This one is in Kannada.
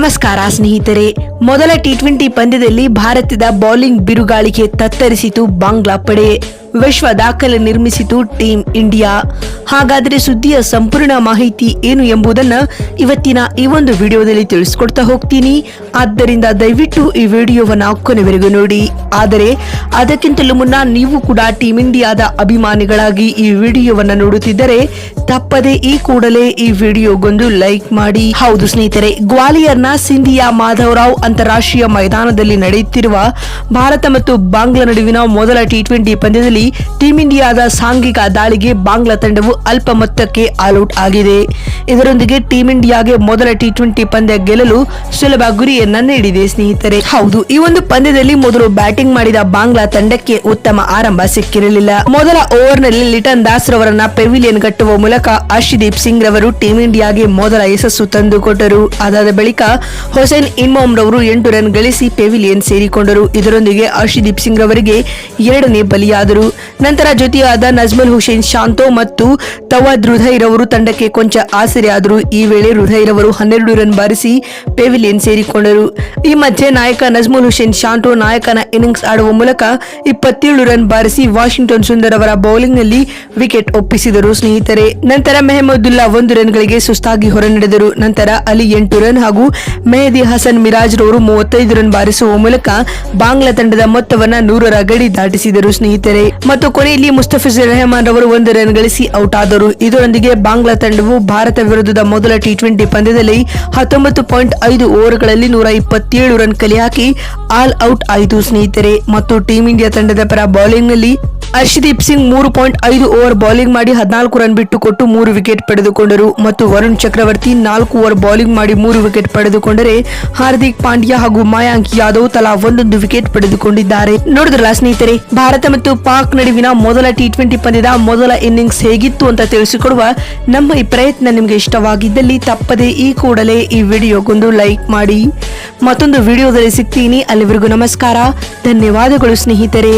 ನಮಸ್ಕಾರ ಸ್ನೇಹಿತರೆ ಮೊದಲ ಟಿ ಟ್ವೆಂಟಿ ಪಂದ್ಯದಲ್ಲಿ ಭಾರತದ ಬೌಲಿಂಗ್ ಬಿರುಗಾಳಿಗೆ ತತ್ತರಿಸಿತು ಬಾಂಗ್ಲಾ ಪಡೆ. ವಿಶ್ವ ದಾಖಲೆ ನಿರ್ಮಿಸಿತು ಟೀಮ್ ಇಂಡಿಯಾ. ಹಾಗಾದರೆ ಸುದ್ದಿಯ ಸಂಪೂರ್ಣ ಮಾಹಿತಿ ಏನು ಎಂಬುದನ್ನು ಇವತ್ತಿನ ಈ ಒಂದು ವಿಡಿಯೋದಲ್ಲಿ ತಿಳಿಸ್ಕೊಡ್ತಾ ಹೋಗ್ತೀನಿ. ಆದ್ದರಿಂದ ದಯವಿಟ್ಟು ಈ ವಿಡಿಯೋವನ್ನು ಕೊನೆವರೆಗೂ ನೋಡಿ. ಆದರೆ, ಅದಕ್ಕಿಂತಲೂ ಮುನ್ನ ನೀವು ಕೂಡ ಟೀಮ್ ಇಂಡಿಯಾದ ಅಭಿಮಾನಿಗಳಾಗಿ ಈ ವಿಡಿಯೋವನ್ನು ನೋಡುತ್ತಿದ್ದರೆ, ತಪ್ಪದೆ ಈ ಕೂಡಲೇ ಈ ವಿಡಿಯೋಗೊಂದು ಲೈಕ್ ಮಾಡಿ. ಹೌದು ಸ್ನೇಹಿತರೆ, ಗ್ವಾಲಿಯರ್ನ ಸಿಂಧಿಯಾ ಮಾಧವರಾವ್ ಅಂತಾರಾಷ್ಟ್ರೀಯ ಮೈದಾನದಲ್ಲಿ ನಡೆಯುತ್ತಿರುವ ಭಾರತ ಮತ್ತು ಬಾಂಗ್ಲಾ ನಡುವಿನ ಮೊದಲ ಟಿ ಟ್ವೆಂಟಿ ಪಂದ್ಯದಲ್ಲಿ ಟೀಂ ಇಂಡಿಯಾದ ಸಾಂಘಿಕ ದಾಳಿಗೆ ಬಾಂಗ್ಲಾ ತಂಡವು ಅಲ್ಪ ಮೊತ್ತಕ್ಕೆ ಆಲ್ಔಟ್ ಆಗಿದೆ. ಇದರೊಂದಿಗೆ ಟೀಂ ಇಂಡಿಯಾಗೆ ಮೊದಲ ಟಿ ಟ್ವೆಂಟಿ ಪಂದ್ಯ ಗೆಲ್ಲಲು ಸುಲಭ ಗುರಿಯನ್ನ ನೀಡಿದೆ ಸ್ನೇಹಿತರೆ. ಹೌದು, ಈ ಒಂದು ಪಂದ್ಯದಲ್ಲಿ ಮೊದಲು ಬ್ಯಾಟಿಂಗ್ ಮಾಡಿದ ಬಾಂಗ್ಲಾ ತಂಡಕ್ಕೆ ಉತ್ತಮ ಆರಂಭ ಸಿಕ್ಕಿರಲಿಲ್ಲ. ಮೊದಲ ಓವರ್ನಲ್ಲಿ ಲಿಟನ್ ದಾಸ್ ರವರನ್ನ ಪೆವಿಲಿಯನ್ ಕಟ್ಟುವ ಮೂಲಕ ಅರ್ಷದೀಪ್ ಸಿಂಗ್ ರವರು ಟೀಂ ಇಂಡಿಯಾಗೆ ಮೊದಲ ಯಶಸ್ಸು ತಂದುಕೊಟ್ಟರು. ಅದಾದ ಬಳಿಕ ಹುಸೇನ್ ಇನ್ಮೋಮ್ ರವರು ಎಂಟು ರನ್ ಗಳಿಸಿ ಪೆವಿಲಿಯನ್ ಸೇರಿಕೊಂಡರು. ಇದರೊಂದಿಗೆ ಅರ್ಷದೀಪ್ ಸಿಂಗ್ ರವರಿಗೆ ಎರಡನೇ ಬಲಿಯಾದರು. ನಂತರ ಜೊತೆಯಾದ ನಜ್ಮಲ್ ಹುಸೇನ್, ಶಾಂತೋ ಮತ್ತು ತವಾದ್ ಹೃದಯ್ ಅವರು ತಂಡಕ್ಕೆ ಕೊಂಚ ಆಸರೆಯಾದರು. ಈ ವೇಳೆ ಹೃದಯ್ ಅವರು ಹನ್ನೆರಡು ರನ್ ಬಾರಿಸಿ ಪೆವಿಲಿಯನ್ ಸೇರಿಕೊಂಡರು. ಈ ಮಧ್ಯೆ ನಾಯಕ ನಜ್ಮುಲ್ ಹುಸೇನ್ ಶಾಂಟೋ ನಾಯಕನ ಇನ್ನಿಂಗ್ಸ್ ಆಡುವ ಮೂಲಕ ಇಪ್ಪತ್ತೇಳು ರನ್ ಬಾರಿಸಿ ವಾಷಿಂಗ್ಟನ್ ಸುಂದರ್ ಅವರ ಬೌಲಿಂಗ್ನಲ್ಲಿ ವಿಕೆಟ್ ಒಪ್ಪಿಸಿದರು ಸ್ನೇಹಿತರೆ. ನಂತರ ಮೆಹಮದುಲ್ಲಾ ಒಂದು ರನ್ಗಳಿಗೆ ಸುಸ್ತಾಗಿ ಹೊರನಡೆದರು. ನಂತರ ಅಲಿ ಎಂಟು ರನ್ ಹಾಗೂ ಮೆಹದಿ ಹಸನ್ ಮಿರಾಜ್ ರವರು ಮೂವತ್ತೈದು ರನ್ ಬಾರಿಸುವ ಮೂಲಕ ಬಾಂಗ್ಲಾ ತಂಡದ ಮೊತ್ತವನ್ನು ನೂರರ ಗಡಿ ದಾಟಿಸಿದರು ಸ್ನೇಹಿತರೆ. ಮತ್ತು ಕೊನೆಯಲ್ಲಿ ಮುಸ್ತಫಿಜುರ್ ರೆಹಮಾನ್ ರವರು ಒಂದು ರನ್ ಗಳಿಸಿ ಔಟ್ ಆದರು. ಇದರೊಂದಿಗೆ ಬಾಂಗ್ಲಾ ತಂಡವು ಭಾರತ ವಿರುದ್ಧದ ಮೊದಲ ಟಿ ಟ್ವೆಂಟಿ ಪಂದ್ಯದಲ್ಲಿ ಹತ್ತೊಂಬತ್ತು ಪಾಯಿಂಟ್ ಐದು ಓವರ್ಗಳಲ್ಲಿ ನೂರ ಇಪ್ಪತ್ತೇಳು ರನ್ ಕಲೆ ಹಾಕಿ ಆಲ್ ಔಟ್ ಆಯಿತು ಸ್ನೇಹಿತರೆ. ಮತ್ತು ಟೀಂ ಇಂಡಿಯಾ ತಂಡದ ಪರ ಬೌಲಿಂಗ್ನಲ್ಲಿ ಹರ್ಷದೀಪ್ ಸಿಂಗ್ ಮೂರು ಪಾಯಿಂಟ್ ಐದು ಓವರ್ ಬೌಲಿಂಗ್ ಮಾಡಿ ಹದಿನಾಲ್ಕು ರನ್ ಬಿಟ್ಟು ಕೊಟ್ಟು ಮೂರು ವಿಕೆಟ್ ಪಡೆದುಕೊಂಡರು. ಮತ್ತು ವರುಣ್ ಚಕ್ರವರ್ತಿ ನಾಲ್ಕು ಓವರ್ ಬೌಲಿಂಗ್ ಮಾಡಿ ಮೂರು ವಿಕೆಟ್ ಪಡೆದುಕೊಂಡರೆ ಹಾರ್ದಿಕ್ ಪಾಂಡ್ಯ ಹಾಗೂ ಮಾಯಾಂಕ್ ಯಾದವ್ ತಲಾ ಒಂದೊಂದು ವಿಕೆಟ್ ಪಡೆದುಕೊಂಡಿದ್ದಾರೆ. ನೋಡಿದ್ರಲ್ಲ ಸ್ನೇಹಿತರೆ, ಭಾರತ ಮತ್ತು ಪಾಕ್ ನಡುವಿನ ಮೊದಲ ಟಿ ಟ್ವೆಂಟಿ ಪಂದ್ಯದ ಮೊದಲ ಇನ್ನಿಂಗ್ಸ್ ಹೇಗಿತ್ತು ಅಂತ ತಿಳಿಸಿಕೊಡುವ ನಮ್ಮ ಈ ಪ್ರಯತ್ನ ನಿಮಗೆ ಇಷ್ಟವಾಗಿದ್ದಲ್ಲಿ ತಪ್ಪದೆ ಈ ಕೂಡಲೇ ಈ ವಿಡಿಯೋಗೊಂದು ಲೈಕ್ ಮಾಡಿ. ಮತ್ತೊಂದು ವಿಡಿಯೋದಲ್ಲಿ ಸಿಗ್ತೀನಿ. ಅಲ್ಲಿವರೆಗೂ ನಮಸ್ಕಾರ. ಧನ್ಯವಾದಗಳು ಸ್ನೇಹಿತರೆ.